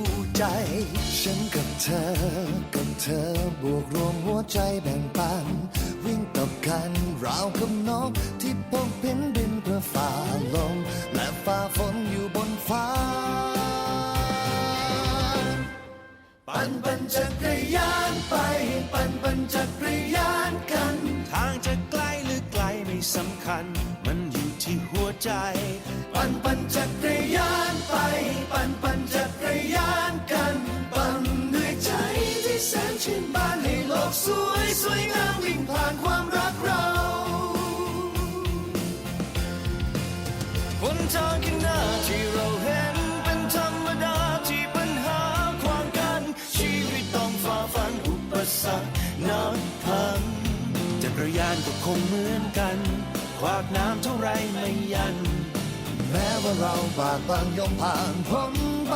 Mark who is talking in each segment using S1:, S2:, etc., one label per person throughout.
S1: ใจ ฉันกับเธอ กับเธอบวกรวมหัวใจแบ่งปัน วิ่งกับกันราวกับนกที่พกเพ้นบินเพื่อฝ่าลมและฝ่าฝนอยู่บนฟ้า
S2: ปั่นปั่นจักรยานไป ปั่นปั่นจักร หนทางข้างหน้าที่เราเห็นเป็นธรรมดาที่ปัญหาควางกัน ชีวิตต้องฝ่าฟันอุปสรรคนับพันจักรยานก็คงเหมือนกันขวากน้ำเท่าไรไม่ยัน
S1: แม้ว่าเราบากบังยอมผ่านพ้นไป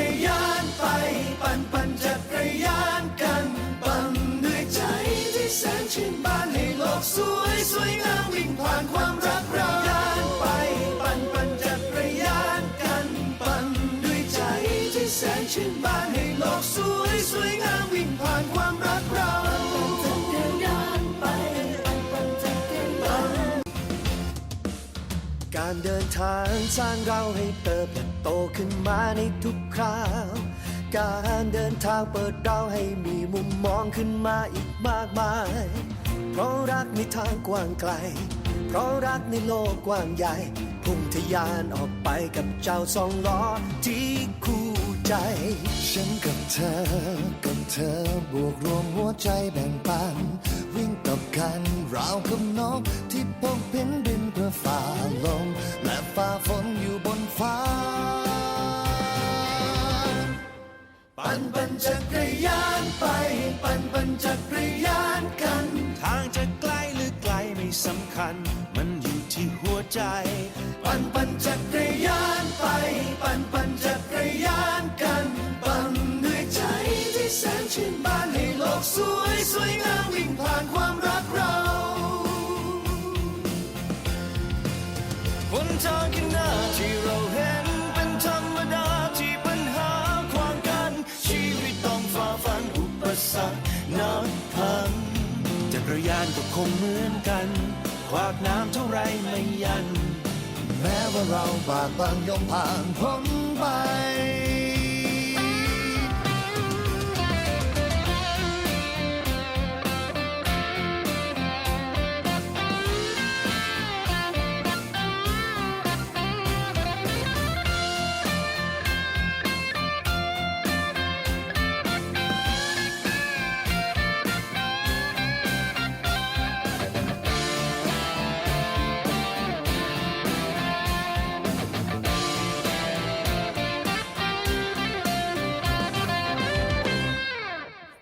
S2: การเดิน
S1: ทางสร้างเราให้เติบโตขึ้นมาในทุกคราว การเดินทางเปิดเราให้มีมุมมองขึ้นมาอีกมากมาย เพราะรักในทางกว้างไกล เพราะรักในโลกกว้างใหญ่ พุ่งทะยานออกไปกับเจ้าสองล้อที่คู่ใจ ฉันกับเธอ กับเธอบวกรวมหัวใจแบ่งปัน วิ่งกับกันราวกับนกที่พบเห็นบินเพื่อ ฝ่าลมและฝ่าฝนอยู่บนฟ้า
S2: ปั่นปั่นจักรยานไป ปั่นปั่นจักรยานกัน ทางจะไกลหรือไกลไม่สำคัญ มันอยู่ที่หัวใจ ทางข้างหน้าที่เราเห็นเป็นธรรมดาที่ปัญหาความกัน ชีวิตต้องฝ่าฟันอุปสรรคนับพันจักร
S3: ยานก็คงเหมือนกันขวากน้ำเท่าไรไม่ยัน
S2: แม้ว่าเราบากบังย่อมผ่านพ้นไป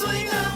S2: ส